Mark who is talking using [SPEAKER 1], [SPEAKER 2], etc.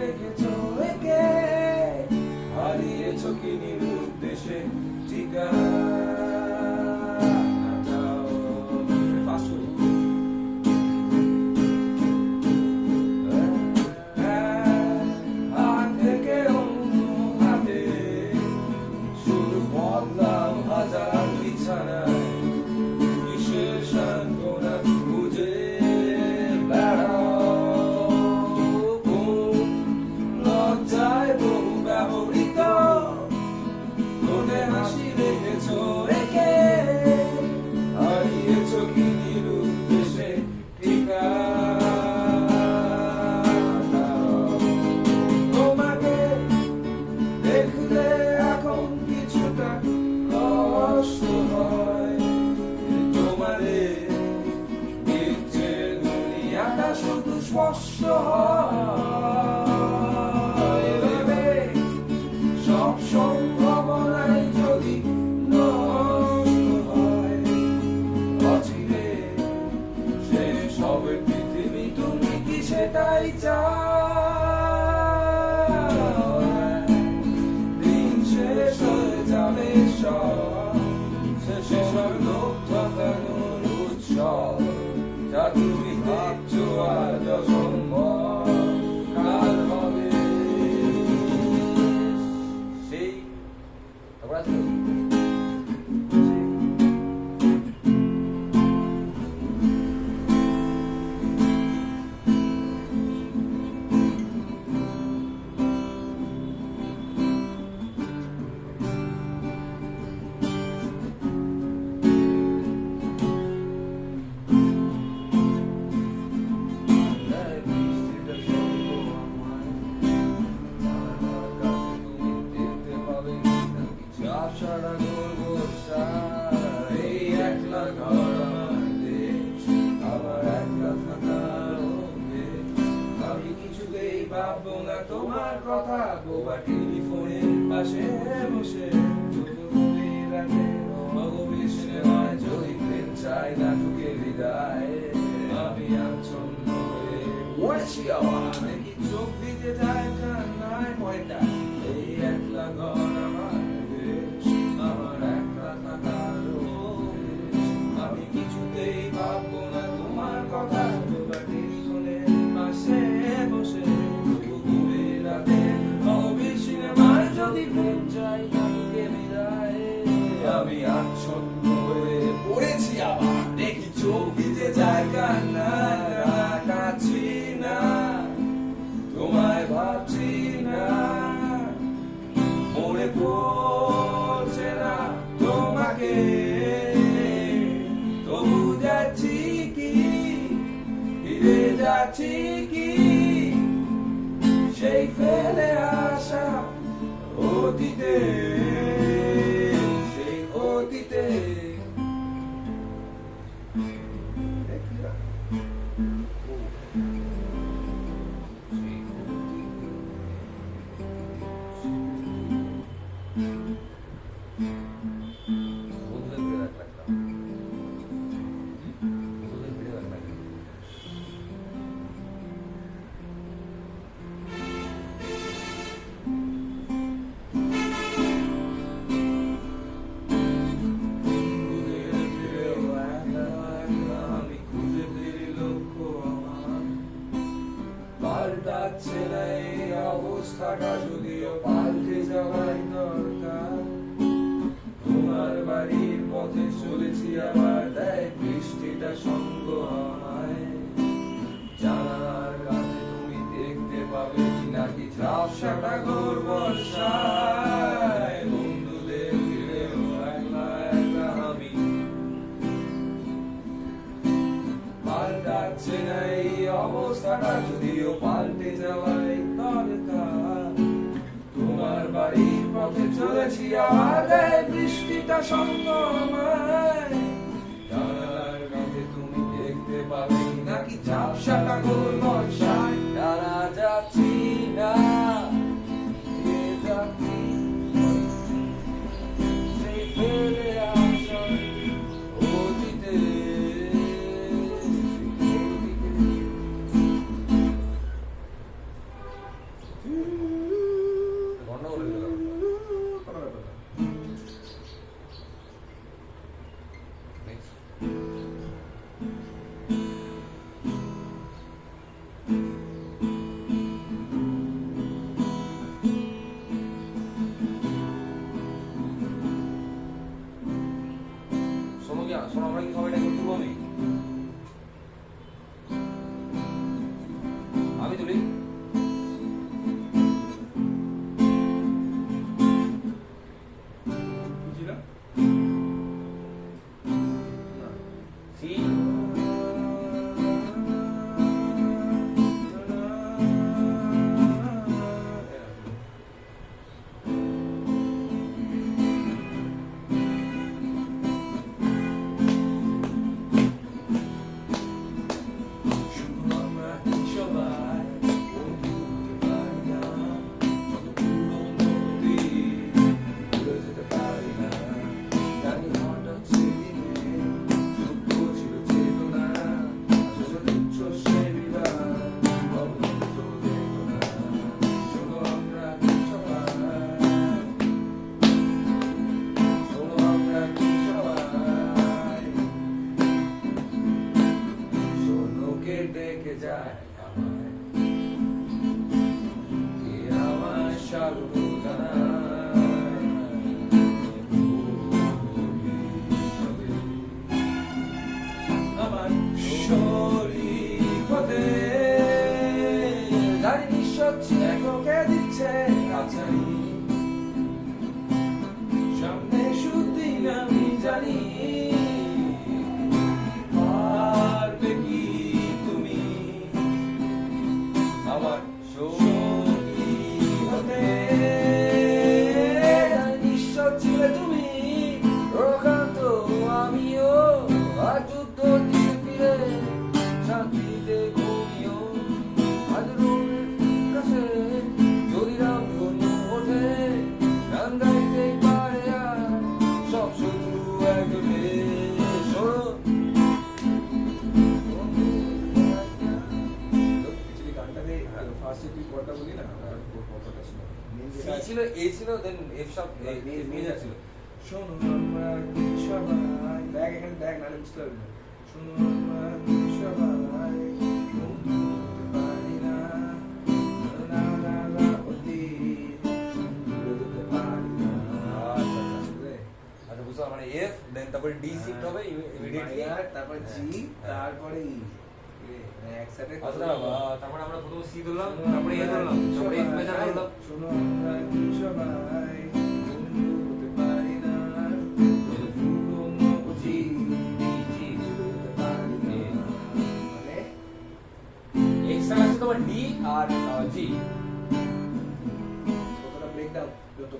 [SPEAKER 1] রেখেছ একে। হারিয়েছ কি নিরুদ্দেশে ঠিকানাটাও শুধু স্পষ্ট সব সম্ভাবনাই যদি নষ্ট হয় অচিরে শেষ হবে পৃথিবী তুমি কি সেটাই চাও দিন শেষ হয়ে যাবে সব তোমার কথা। বোবা টেলিফোনের পাশে বসে চাই নাটকে হৃদয় আমি আচ্ছন্ন হয়ে পড়েছি আবার নাকি চোখ দিতে যায় কান্নায় ভয়টা। এই একলা ঘর যাচ্ছি কি সেই ফেলে আসা অতীতে পাল্টাচ্ছে না এই অবস্থাটা যদিও পাল্টে যাওয়াই দরকার। তোমার বাড়ির পথে চলেছি আবার দেয় বৃষ্টিটা সঙ্গ আমায়। জানালার কাছে তুমি দেখতে পাবে কি নাকি ঝাপসাটা ঘোর বর্ষায়। পাল্টাচ্ছে না এই অবস্থাটা যদিও পাল্টে যাওয়াই দরকার। তোমার বাড়ির পথে চলেছি আর বৃষ্টিটা সঙ্গ আমায়। কাছে তুমি দেখতে পাবে নাকি ঝাপসাটা গোল বর্ষায়
[SPEAKER 2] কথা বলি না ছিল।
[SPEAKER 3] এ ছিল দেন এফ সব মেজর ছিল।
[SPEAKER 1] শোনো আমরা সবাই
[SPEAKER 2] ব্যাগ এখানে ব্যাগ নাহলে বুঝতে পারবি না।
[SPEAKER 1] শোনো আমরা সবাই
[SPEAKER 3] আচ্ছা, মানে এফ দেন তারপরে ডি শিফট হবে ইমিডিয়েটলি
[SPEAKER 2] তারপর জি তারপরে ই
[SPEAKER 3] আসলাম তারপরে আমরা
[SPEAKER 1] আমরা কিছু
[SPEAKER 2] বানাই
[SPEAKER 3] এক্সট্রা আছে তোমার ডি আর জি
[SPEAKER 2] কতটা ব্রেকডাউন
[SPEAKER 1] যত